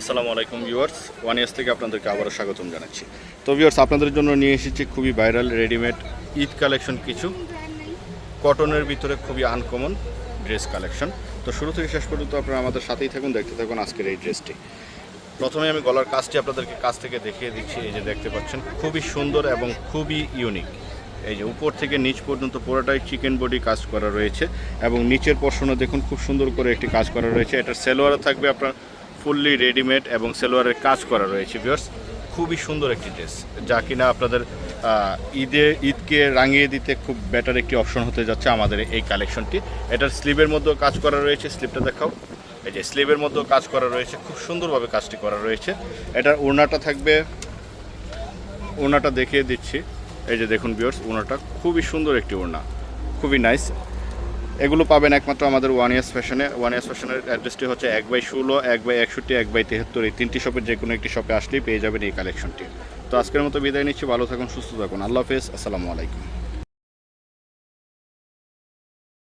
আসসালামু আলাইকুম viewers one years থেকে আপনাদেরকে আবারও স্বাগতম জানাচ্ছি। তো ভিউয়ার্স, আপনাদের জন্য নিয়ে এসেছি খুবই ভাইরাল রেডিমেড ঈদ কালেকশন কিছু। কটনের ভিতরে খুবই আনকমন ড্রেস কালেকশন তো শুরু থেকে শেষ পর্যন্ত আপনারা আমাদের সাথেই থাকুন, দেখতে থাকুন আজকের এই ড্রেসটি প্রথমে আমি গলার কাজটি আপনাদেরকে কাছ থেকে দেখিয়ে দিচ্ছি, এই যে দেখতে পাচ্ছেন, খুবই সুন্দর এবং খুবই ইউনিক এই যে উপর থেকে নিচ পর্যন্ত পুরোটাই চিকেন বডি কাজ করা রয়েছে এবং নিচের পর্ষণও দেখুন, খুব সুন্দর করে একটি কাজ করা রয়েছে। এটার সেলোয়ারও থাকবে আপনার ফুললি রেডিমেড এবং সেলোয়ারের কাজ করা রয়েছে ভিওর্স খুবই সুন্দর একটি ড্রেস, যা কিনা আপনাদের ঈদে, ঈদকে রাঙিয়ে দিতে খুব বেটার একটি অপশন হতে যাচ্ছে আমাদের এই কালেকশনটি এটার স্লিভের মধ্যেও কাজ করা রয়েছে স্লিভটা দেখাও। এই যে স্লিভের মধ্যেও কাজ করা রয়েছে, খুব সুন্দরভাবে কাজটি করা রয়েছে। এটার ওড়নাটা থাকবে, ওড়নাটা দেখিয়ে দিচ্ছি। এই যে দেখুন বিয়ার্স ওড়নাটা খুবই সুন্দর একটি ওড়না, খুবই নাইস এগুলো পাবেন একমাত্র আমাদের ওয়ান ইয়ার্স ফ্যাশনে ওয়ান ইয়ার্স ফ্যাশনের অ্যাড্রেসটি হচ্ছে এক বাই ষোলো, এক বাই একষট্টি, এক বাই তেহাত্তর। এই তিনটি শপের যে কোনো একটি শপে আসলেই পেয়ে যাবেন এই কালেকশনটি তো আজকের মতো বিদায় নিচ্ছি। ভালো থাকুন, সুস্থ থাকুন। আল্লাহ হাফেজ। আসসালামু আলাইকুম।